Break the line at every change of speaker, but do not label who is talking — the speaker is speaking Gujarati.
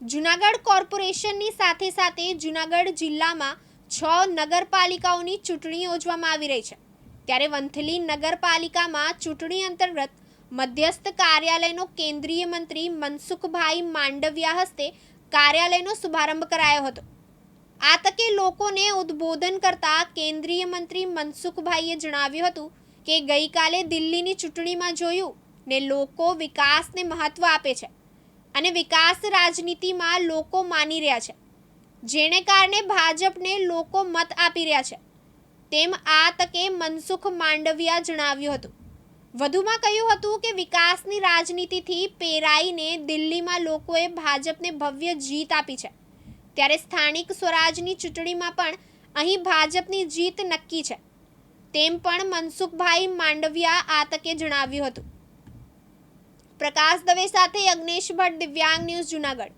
જુનાગઢ કોર્પોરેશનની સાથે સાથે જુનાગઢ જિલ્લામાં છ નગરપાલિકાઓની ચૂંટણી યોજવામાં આવી રહી છે. ત્યારે વંથલી નગરપાલિકામાં ચૂંટણી અંતર્ગત મધ્યસ્થ કાર્યાલયનો કેન્દ્રીય મંત્રી મનસુખભાઈ માંડવિયા હસ્તે કાર્યાલયનો શુભારંભ કરાયો હતો. આ તકે લોકોને ઉદ્બોધન કરતા કેન્દ્રીય મંત્રી મનસુખભાઈએ જણાવ્યું હતું કે ગઈકાલે દિલ્હીની ચૂંટણીમાં જોયું ને લોકો વિકાસને મહત્વ આપે છે. અને વિકાસ રાજનીતિમાં લોકો માની રહ્યા છે. જેને કારણે ભાજપને લોકો મત આપી રહ્યા છે. તેમ આ તકે મનસુખ માંડવિયા જણાવ્યું હતું. વધુમાં કહ્યું હતું કે વિકાસની રાજનીતિથી પેરાઈને દિલ્હીમાં લોકોએ ભાજપને ભવ્ય જીત આપી છે. ત્યારે સ્થાનિક સ્વરાજની ચૂંટણીમાં પણ અહીં ભાજપની જીત નક્કી છે. તેમ પણ મનસુખભાઈ માંડવિયા આ તકે જણાવ્યું હતું. પ્રકાશ દવે સાથે અગ્નેશ ભટ્ટ દિવ્યાંગ ન્યૂઝ જુનાગઢ.